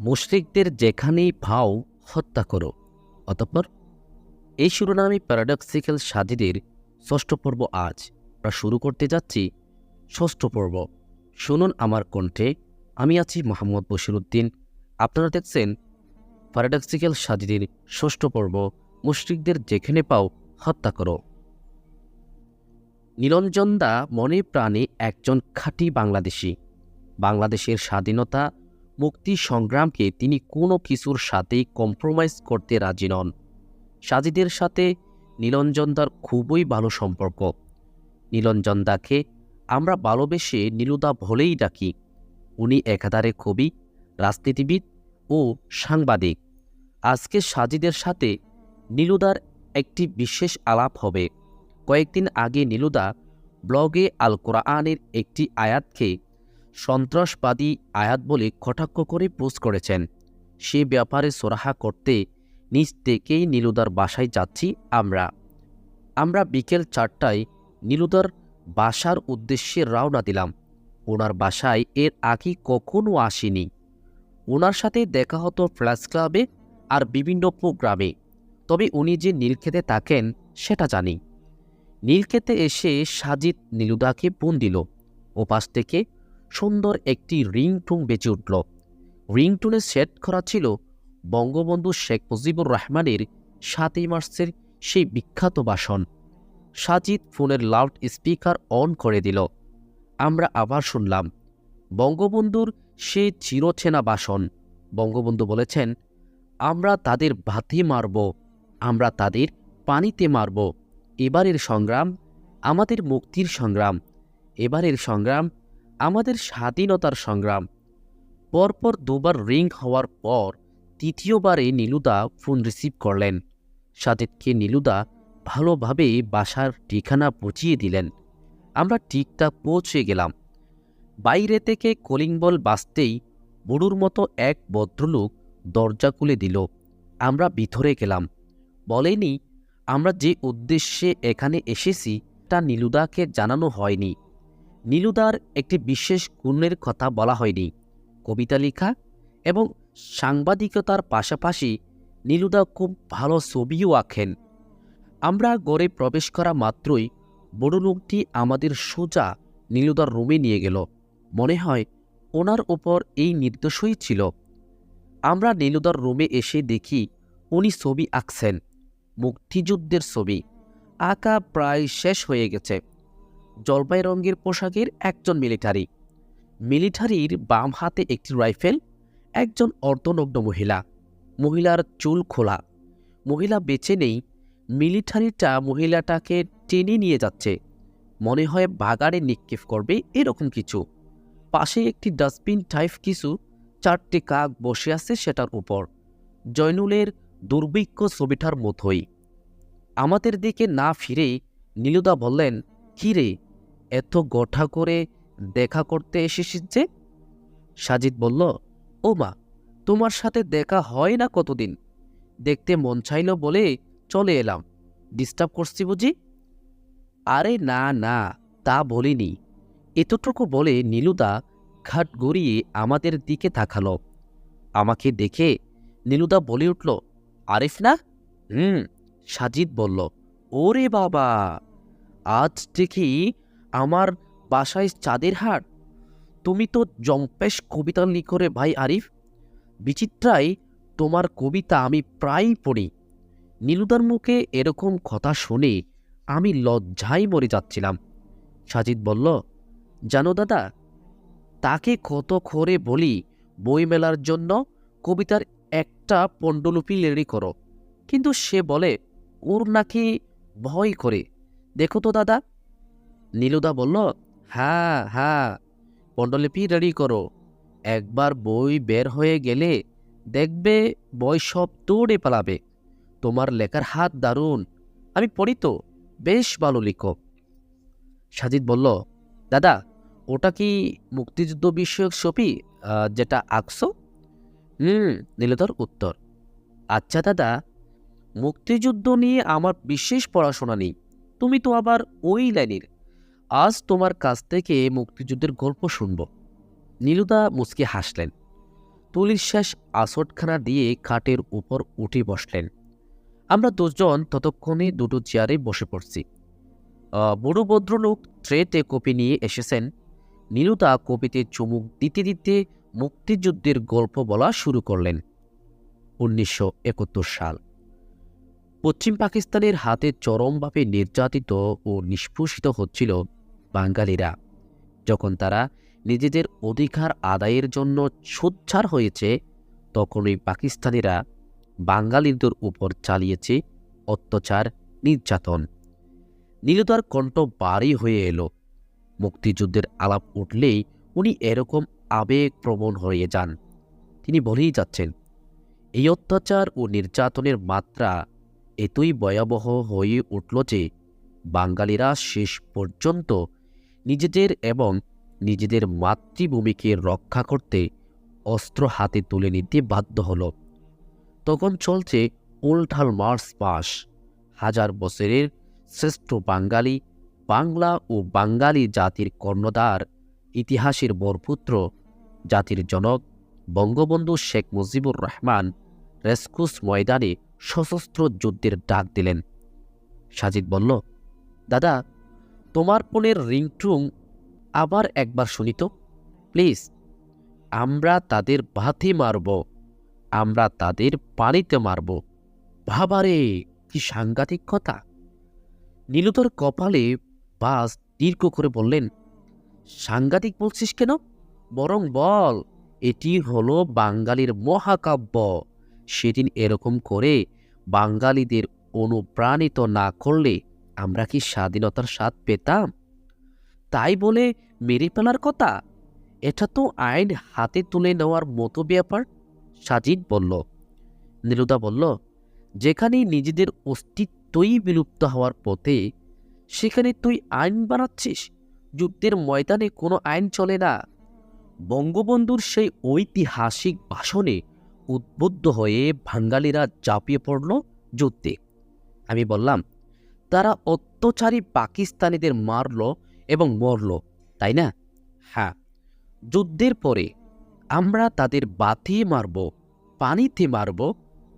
মুশরিকদের যেখানেই ভাও, হত্যা করো। অতঃপর এই শিরোনামে প্যারাডক্সিক্যাল সাজিদের ষষ্ঠ পর্ব আজ। আমরা শুরু করতে যাচ্ছি ষষ্ঠ পর্ব। শুনুন আমার কণ্ঠে, আমি আছি মোহাম্মদ বশিরুদ্দিন। আপনারা দেখছেন প্যারাডক্সিক্যাল সাজিদের ষষ্ঠ পর্ব, মুশরিকদের যেখানে পাও, হত্যা করো। নিরঞ্জন দা মনে প্রাণে একজন খাঁটি বাংলাদেশি। বাংলাদেশের স্বাধীনতা মুক্তি সংগ্রামকে তিনি কোনো কিছুর সাথেই কম্প্রোমাইজ করতে রাজি নন। সাজিদের সাথে নীলঞ্জনদার খুবই ভালো সম্পর্ক। নীলঞ্জনদাকে আমরা ভালোবেসে নীলুদা বলেই ডাকি। উনি একাধারে কবি, রাজনীতিবিদ ও সাংবাদিক। আজকে সাজিদের সাথে নীলুদার একটি বিশেষ আলাপ হবে। কয়েকদিন আগে নীলুদা ব্লগে আল কোরআনের একটি আয়াতকে সন্ত্রাসবাদী আয়াত বলে কটাক্ষ করে পোস্ট করেছেন। সে ব্যাপারে সোরাহা করতে নিজ থেকেই নীলুদার বাসায় যাচ্ছি আমরা। আমরা বিকেল চারটায় নীলুদার বাসার উদ্দেশ্যে রওনা দিলাম। ওনার বাসায় এর আগে কখনও আসিনি। ওনার সাথে দেখা হতো ফ্ল্যাশ ক্লাবে আর বিভিন্ন প্রোগ্রামে। তবে উনি যে নীলক্ষেতে থাকেন, সেটা জানি। নীলক্ষেতে এসে সাজিদ নীলুদাকে বোন দিল। ওপাশ থেকে সুন্দর একটি রিংটুন বেঁচে উঠল। রিংটুনে সেট করা ছিল বঙ্গবন্ধু শেখ মুজিবুর রহমানের সাতই মার্চের সেই বিখ্যাত ভাষণ। সাজিদ ফোনের লাউড স্পিকার অন করে দিল। আমরা আবার শুনলাম, বঙ্গবন্ধুর সে চিরচেনা ভাষণ। বঙ্গবন্ধু বলেছেন, আমরা তাদের ভাতে মারব, আমরা তাদের পানিতে মারব। এবারের সংগ্রাম আমাদের মুক্তির সংগ্রাম, এবারের সংগ্রাম আমাদের স্বাধীনতার সংগ্রাম। পরপর দুবার রিং হওয়ার পর তৃতীয়বারে নীলুদা ফোন রিসিভ করলেন। সাজিদকে নীলুদা ভালোভাবে বাসার ঠিকানা পৌঁছিয়ে দিলেন। আমরা ঠিকঠাক পৌঁছে গেলাম। বাইরে থেকে কলিং বল বাজতেই বুড়ুর মতো এক ভদ্রলোক দরজা খুলে দিল। আমরা ভিতরে গেলাম। বলেনি, আমরা যে উদ্দেশ্যে এখানে এসেছি তা নীলুদাকে জানানো হয়নি। নীলুদার একটি বিশেষ গুণের কথা বলা হয়নি। কবিতা লেখা এবং সাংবাদিকতার পাশাপাশি নীলুদা খুব ভালো ছবিও আঁকেন। আমরা গড়ে প্রবেশ করা মাত্রই বড় লোকটি আমাদের সোজা নীলুদার রুমে নিয়ে গেল। মনে হয় ওনার ওপর এই নির্দেশই ছিল। আমরা নীলুদার রুমে এসে দেখি উনি ছবি আঁকছেন। মুক্তিযুদ্ধের ছবি। আঁকা প্রায় শেষ হয়ে গেছে। জলপাই রঙের পোশাকের একজন মিলিটারি। মিলিটারির বাম হাতে একটি রাইফেল, একজন অর্ধনগ্ন মহিলা। মহিলার চুল খোলা। মহিলা বেঁচে নেই, মিলিটারিটা মহিলাটাকে টেনে নিয়ে যাচ্ছে। মনে হয় বাগারে নিক্ষেপ করবে এরকম কিছু। পাশে একটি ডাস্টবিন টাইপ কিছু, চারটি কাক বসে আছে সেটার উপর। জয়নুলের দুর্ভিক্ষ ছবিটার মতোই। আমাদের দিকে না ফিরে নীলুদা বললেন, কী রে এত গঠা করে দেখা করতে এসেছিস যে? সাজিদ বলল, ও মা, তোমার সাথে দেখা হয় না কতদিন? দেখতে মন চাইল বলে চলে এলাম। ডিস্টার্ব করছি বুঝি? আরে না না, তা বলিনি। এতটুকু বলে নীলুদা ঘাট গড়িয়ে আমাদের দিকে তাকালো। আমাকে দেখে নীলুদা বলে উঠল, আরিফ না? হুম, সাজিদ বলল, ওরে বাবা, আজ দেখি আমার বাসায় চাঁদের হাট। তুমি তো জম্পেশ কবিতা লিখরে ভাই আরিফ। বিচিত্রাই তোমার কবিতা আমি প্রায়ই পড়ি। নীলুদার মুখে এরকম কথা শুনে আমি লজ্জায় মরে যাচ্ছিলাম। সাজিদ বলল, জানো দাদা, তাকে কত করে বলি বই মেলার জন্য? কবিতার একটা পণ্ডলিপি রেডি করো। কিন্তু সে বলে, ওর নাকি ভয় করে। দেখো তো দাদা নীলুদা বলল হ্যাঁ হ্যাঁ পণ্ডলিপি রেডি করো। একবার বই বের হয়ে গেলে দেখবে বই সব দৌড়ে পালাবে। তোমার লেখার হাত দারুণ। আমি পড়ি তো, বেশ ভালো লিখো সাজিদ বলল, দাদা, ওটা কি মুক্তিযুদ্ধ বিষয়ক ছবি যেটা আঁকছো? হুম নীলধর উত্তর আচ্ছা দাদা, মুক্তিযুদ্ধ নিয়ে আমার বিশেষ পড়াশোনা নেই। তুমি তো আবার ওই লাইনের আজ তোমার কাছ থেকে মুক্তিযুদ্ধের গল্প শুনব। নীলুদা মুচকে হাসলেন। তুলির শেষ আসটখানা দিয়ে খাটের উপর উঠে বসলেন। আমরা দুজন ততক্ষণে দুটো চেয়ারে বসে পড়ছি। বুড়ো ভদ্রলোক ট্রেতে কপি নিয়ে এসেছেন। নীলুদা কপিতে চুমুক দিতে দিতে মুক্তিযুদ্ধের গল্প বলা শুরু করলেন। উনিশশো একাত্তর সাল। পশ্চিম পাকিস্তানের হাতে চরমভাবে নির্যাতিত ও নিষ্পোষিত হচ্ছিল বাঙালিরা। যখন তারা নিজেদের অধিকার আদায়ের জন্য সোচ্চার হয়েছে, তখনই পাকিস্তানিরা বাঙালিদের উপর চালিয়েছে অত্যাচার, নির্যাতন। নীলতার কণ্ঠ বাড়ি হয়ে এলো। মুক্তিযুদ্ধের আলাপ উঠলেই উনি এরকম আবেগপ্রবণ হয়ে যান। তিনি বলেই যাচ্ছেন, এই অত্যাচার ও নির্যাতনের মাত্রা এতই ভয়াবহ হয়ে উঠল যে বাঙালিরা শেষ পর্যন্ত নিজেদের এবং নিজেদের মাতৃভূমিকে রক্ষা করতে অস্ত্র হাতে তুলে নিতে বাধ্য হল। তখন চলছে উল্টাল মার্চ পাস হাজার বছরের শ্রেষ্ঠ বাঙালি, বাংলা ও বাঙালি জাতির কর্ণধার, ইতিহাসের বরপুত্র, জাতির জনক বঙ্গবন্ধু শেখ মুজিবুর রহমান রেসকুস ময়দানে সশস্ত্র যুদ্ধের ডাক দিলেন। সাজিদ বলল, দাদা তোমার ফোনের রিংটুং আবার একবার শুনি তো। প্লিজ, আমরা তাদের ভাতে মারব, আমরা তাদের পানিতে মারব। ভাবারে কি সাংঘাতিক কথা। নীলুতর কপালে বাস দীর্ঘ করে বললেন, সাংঘাতিক বলছিস কেন? বরং বল, এটি হলো বাঙালির মহাকাব্য। সেদিন এরকম করে বাঙালিদের অনুপ্রাণিত না করলে আমরা কি স্বাধীনতার স্বাদ পেতাম? তাই বলে মেরে ফেলার কথা? এটা তো আইন হাতে তুলে নেওয়ার মতো ব্যাপার, সাজিদ বলল। নীলুদা বলল, যেখানে নিজেদের অস্তিত্বই বিলুপ্ত হওয়ার পথে, সেখানে তুই আইন বানাচ্ছিস? যুদ্ধের ময়দানে কোনো আইন চলে না। বঙ্গবন্ধুর সেই ঐতিহাসিক ভাষণে উদ্বুদ্ধ হয়ে বাঙালিরা ঝাঁপিয়ে পড়ল যুদ্ধে। আমি বললাম তারা অত্যাচারী পাকিস্তানিদের মারল এবং মরল, তাই না? হ্যাঁ যুদ্ধের পরে আমরা তাদের বাতিয়ে মারব, পানিতে মারব,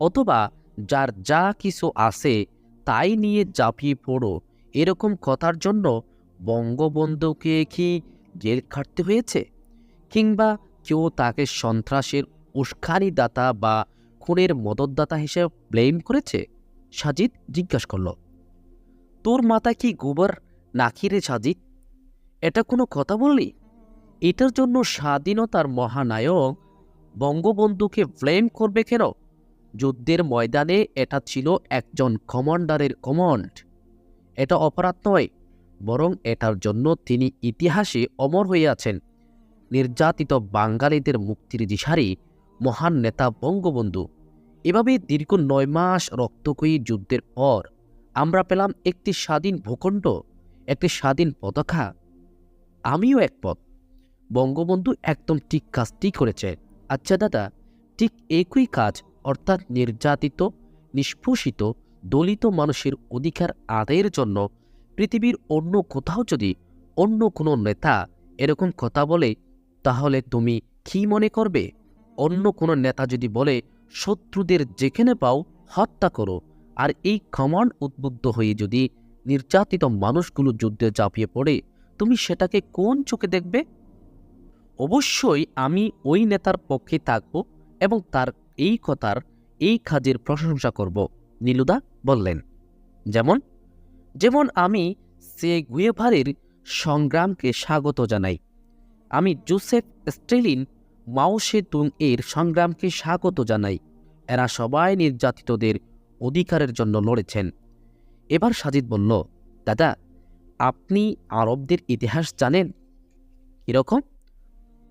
অথবা যার যা কিছু আছে তাই নিয়ে ঝাঁপিয়ে পড়ো, এরকম কথার জন্য বঙ্গবন্ধুকে কি জেল খাটতে হয়েছে? কিংবা কেউ তাকে সন্ত্রাসের উস্কানিদাতা বা খুনের মদতদাতা হিসেবে ব্লেম করেছে? সাজিদ জিজ্ঞাসা করল। তোর মাথা কি গোবর নাকি রে সাজিদ? এটা কোনো কথা বললি? এটার জন্য স্বাধীনতার মহানায়ক বঙ্গবন্ধুকে ব্লেম করবে কেন? যুদ্ধের ময়দানে এটা ছিল একজন কমান্ডারের কমান্ড। এটা অপরাধ নয়, বরং এটার জন্য তিনি ইতিহাসে অমর হয়ে আছেন। নির্যাতিত বাঙালিদের মুক্তির দিশারি মহান নেতা বঙ্গবন্ধু। এভাবে দীর্ঘ নয় মাস রক্তকয়ী যুদ্ধের পর আমরা পেলাম একটি স্বাধীন ভূখণ্ড, একটি স্বাধীন পতাকা। আমিও একপথ বঙ্গবন্ধু একদম ঠিক কাজটি করেছে। আচ্ছা দাদা, ঠিক একই কাজ, অর্থাৎ নির্যাতিত, নিষ্পোষিত, দলিত মানুষের অধিকার আদায়ের জন্য পৃথিবীর অন্য কোথাও যদি অন্য কোনো নেতা এরকম কথা বলে, তাহলে তুমি কি মনে করবে? অন্য কোনো নেতা যদি বলে, শত্রুদের যেখানে পাও হত্যা করো। আর এই কমান্ড উদ্বুদ্ধ হয়ে যদি নির্যাতিত মানুষগুলো যুদ্ধে চাপিয়ে পড়ে, তুমি সেটাকে কোন চোখে দেখবে? অবশ্যই আমি ওই নেতার পক্ষে থাকব এবং তার এই কথার এই কাজের প্রশংসা করব, নীলুদা বললেন। যেমন যেমন আমি সে গুয়েভারের সংগ্রামকে স্বাগত জানাই। আমি জোসেফ স্টেলিন মাওসে তুং এর সংগ্রামকে স্বাগত জানাই। এরা সবাই নির্যাতিতদের অধিকারের জন্য লড়েছেন। এবার সাজিদ বলল, দাদা, আপনি আরবদের ইতিহাস জানেন? এরকম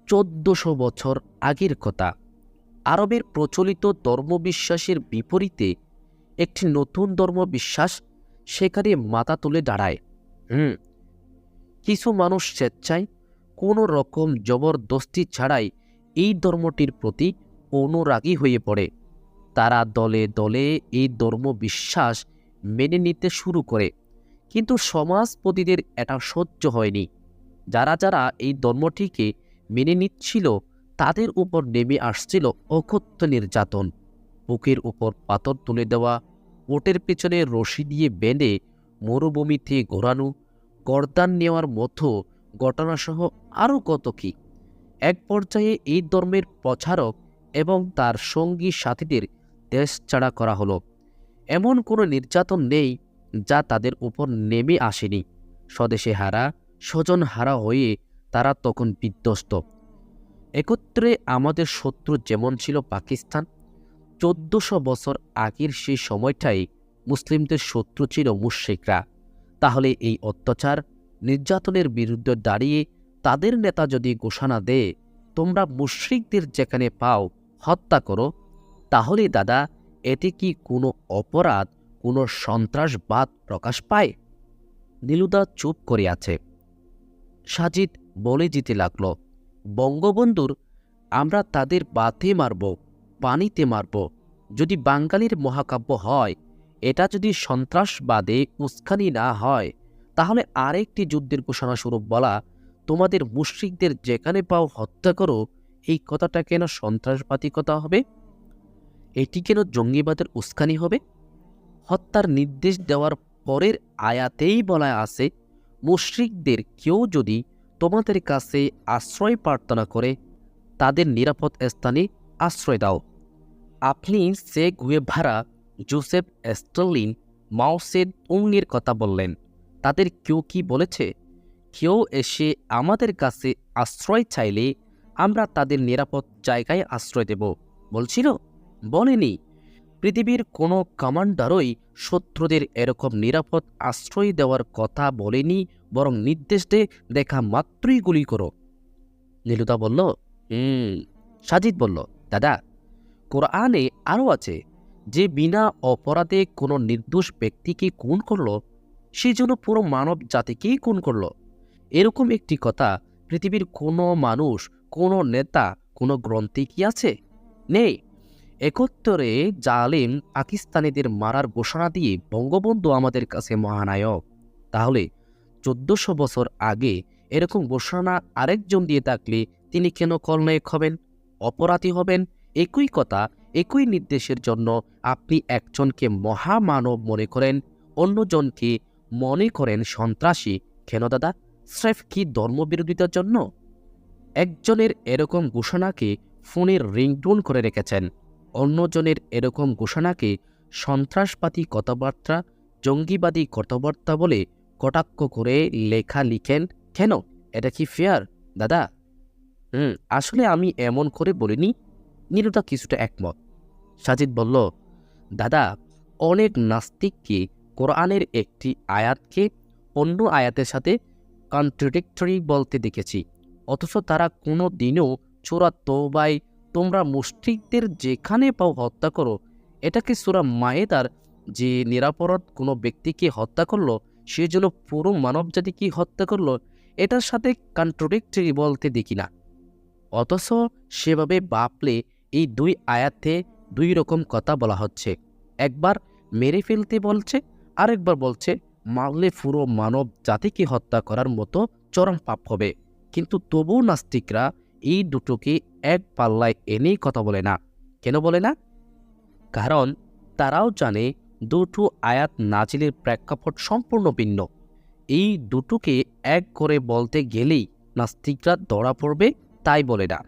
চোদ্দশো বছর আগের কথা। আরবের প্রচলিত ধর্মবিশ্বাসের বিপরীতে একটি নতুন ধর্মবিশ্বাস সেখানে মাথা তুলে দাঁড়ায়। হুম, কিছু মানুষ স্বেচ্ছায় কোনো রকম জবরদস্তি ছাড়াই এই ধর্মটির প্রতি অনুরাগী হয়ে পড়ে। তারা দলে দলে এই ধর্ম বিশ্বাস মেনে নিতে শুরু করে। কিন্তু সমাজপতিদের এটা সহ্য হয়নি। যারা যারা এই ধর্মটিকে মেনে নিচ্ছিল, তাদের উপর নেমে আসছিল অকথ্য নির্যাতন। বুকের উপর পাথর তুলে দেওয়া, ওটের পেছনে রশি দিয়ে বেঁধে মরুভূমিতে ঘোরানো, গরদান নেওয়ার মতো ঘটনাসহ আরও কত কি। এক পর্যায়ে এই ধর্মের প্রচারক এবং তার সঙ্গী সাথীদের দেশ ছাড়া করা হলো। এমন কোনো নির্যাতন নেই যা তাদের উপর নেমে আসেনি। স্বদেশে হারা, স্বজন হারা হয়ে তারা তখন বিধ্বস্ত। একত্রে আমাদের শত্রু যেমন ছিল পাকিস্তান, চোদ্দশো বছর আগের সেই সময়টাই মুসলিমদের শত্রু ছিল মুশ্রিকরা। তাহলে এই অত্যাচার, নির্যাতনের বিরুদ্ধে দাঁড়িয়ে তাদের নেতা যদি ঘোষণা দেয়, তোমরা মুশ্রিকদের যেখানে পাও হত্যা করো তাহলে দাদা, এতে কি কোনো অপরাধ, কোনো সন্ত্রাসবাদ প্রকাশ পায়? নীলুদা চুপ করে আছে সাজিদ বলে যেতে লাগল, বঙ্গবন্ধুর, আমরা তাদের বাতে মারব, পানিতে মারব। যদি বাঙালির মহাকাব্য হয়, এটা যদি সন্ত্রাসবাদে উস্কানি না হয়, তাহলে আরেকটি যুদ্ধের ঘোষণা স্বরূপ বলা, তোমাদের মুশ্রিকদের যেখানে পাও হত্যা করো, এই কথাটা কেন সন্ত্রাসবাদী কথা হবে? এটি কেন জঙ্গিবাদের উস্কানি হবে? হত্যার নির্দেশ দেওয়ার পরের আয়াতেই বলা আছে, মুশ্রিকদের কেউ যদি তোমাদের কাছে আশ্রয় প্রার্থনা করে, তাদের নিরাপদ স্থানে আশ্রয় দাও। আপনি সে গুয়েভারা জোসেফ স্টলিন মাওসেদ উংয়ের কথা বললেন। তাদের কেউ কি বলেছে? কেউ এসে আমাদের কাছে আশ্রয় চাইলে আমরা তাদের নিরাপদ জায়গায় আশ্রয় দেব। বলছিল? বলেনি। পৃথিবীর কোনো কমান্ডারই শত্রুদের এরকম নিরাপদ আশ্রয় দেওয়ার কথা বলেনি, বরং নির্দেশ দেখা মাত্রই গুলি করো। নীলুদা বলল, হুম। সাজিদ বলল, দাদা, কোরআনে আরও আছে, যে বিনা অপরাধে কোনো নির্দোষ ব্যক্তিকে খুন করল, সে জন্য পুরো মানব জাতিকেই খুন করল। এরকম একটি কথা পৃথিবীর কোনো মানুষ, কোনো নেতা, কোনো গ্রন্থে কি আছে? নেই। একত্তরে জালেম পাকিস্তানিদের মারার ঘোষণা দিয়ে বঙ্গবন্ধু আমাদের কাছে মহানায়ক। তাহলে চোদ্দশো বছর আগে এরকম ঘোষণা আরেকজন দিয়ে থাকলে তিনি কেন খলনায়ক হবেন? অপরাধী হবেন? একই কথা, একই নির্দেশের জন্য আপনি একজনকে মহামানব মনে করেন, অন্যজনকে মনে করেন সন্ত্রাসী। কেন দাদা? স্রেফ কি ধর্মবিরোধিতার জন্য? একজনের এরকম ঘোষণাকে ফোনের রিংটোন করে রেখেছেন। অন্যজনের এরকম ঘোষণাকে সন্ত্রাসবাদী কথাবার্তা, জঙ্গিবাদী কথাবার্তা বলে কটাক্ষ করে লেখা লিখেন। কেন? এটা কি ফেয়ার দাদা? হুম, আসলে আমি এমন করে বলিনি। নীলুদা কিছুটা একমত। সাজিদ বলল, দাদা, অনেক নাস্তিককে কোরআনের একটি আয়াতকে অন্য আয়াতের সাথে কন্ট্রাডিক্টরি বলতে দেখেছি। অথচ তারা কোনো দিনও চোরা তৌবাই তোমরা মুষ্টিকদের যেখানে পাও হত্যা করো। এটাকে সুরা মায়েদার? যে নিরাপরাধ কোনো ব্যক্তিকে হত্যা করল, সে যেন পুরো মানবজাতিকে হত্যা করল, এটার সাথে কন্ট্রোডিক্টরি বলতে দেখি না। অথচ সেভাবে বাপলে এই দুই আয়াতে দুই রকম কথা বলা হচ্ছে। একবার মেরে ফেলতে বলছে, আরেকবার বলছে, মারলে পুরো মানব জাতিকে হত্যা করার মতো চরম পাপ হবে। কিন্তু তবুও নাস্তিকরা এই দুটোকে এক পাল্লায় এনেই কথা বলে না। কেন বলে না? কারণ তারাও জানে দুটো আয়াত নাজিলের প্রেক্ষাপট সম্পূর্ণ ভিন্ন। এই দুটোকে এক করে বলতে গেলেই নাস্তিকরা ধরা পড়বে, তাই বলে না।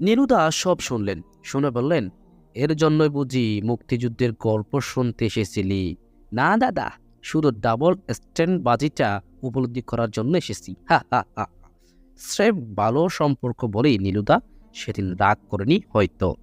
নিরুদা সব শুনলেন। শুনে বললেন, এর জন্যই বুঝি মুক্তিযুদ্ধের গল্প শুনতে এসেছিলি? না, দাদা, শুধু ডাবল স্ট্যান্ড বাজিটা উপলব্ধি করার জন্য এসেছি। হা হা হা স্রেফ ভালো সম্পর্ক বলেই নীলুদা সেদিন রাগ করেনি হয়তো।